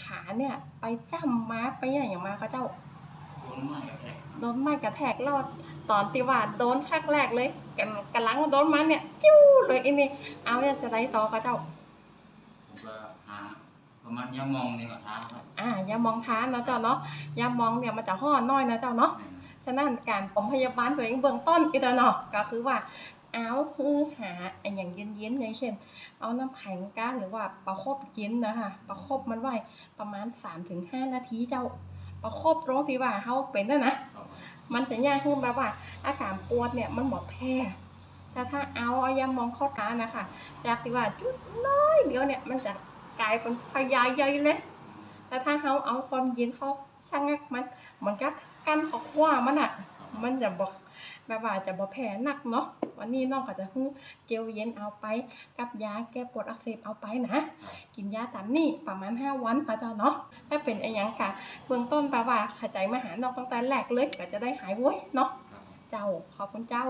ขาเนี่ย ไปจ้ำมาไปอย่างอย่างมาก็เจ้าโดนไม้กระแทกโดนไม้กระแทกรอดตอนที่ว่าโดนครั้งแรกเลยกันกำลังโดนมันเนี่ย จิ้วเลยไอ้นี่เอาเนี่ยจะได้ต่อก็เจ้าผมก็หาประมาณยามองนี่ก็ท้าครับอ่าอย่ามองท้านะเจ้าเนาะอย่ามองเนี่ยมันจะห่อน้อยนะเจ้าเนาะแม่นฉะนั้นการปมพยาบาลตัวเองเบื้องต้นอีกแล้วเนาะก็คือว่าเอาฮือหาไอ้อย่างเย็นๆอย่างเช่น เอาน้ำแข็งก้าหรือว่าประคบเย็นนะคะประคบมันไว้ประมาณ 3-5 นาทีเจ้าประคบตรงทีว่าเขาเป็นนะนะ มันจะยากขึ้นแบบว่า อาการปวดเนี่ยมันบอกแพ้แต่ถ้าเอาเอายามองข้าตานะคะจากที่ว่าจุดน้อยเดียวเนี่ยมันจะกลายเป็นพยายใหญ่เลย แต่ถ้าเขาเอาความเย็นเข้าช่างงักมันเหมือนกับกันขอขว้ามันอะ มันจะบอกแบบว่าจะบอกแผลหนักเนาะวันนี้น้องก็จะฮื้อเจลเย็นเอาไป กับยาแก้ปวดอักเสบเอาไปนะ กินยาตามนี่ประมาณ 5 วันนะเจ้าเนาะถ้าเป็นไอ้หยังกะเบื้องต้นแปลว่าขจายมาหาน้องตั้งแต่แรกเลยก็จะได้หายไว้ยเนาะเจ้าขอบคุณเจ้า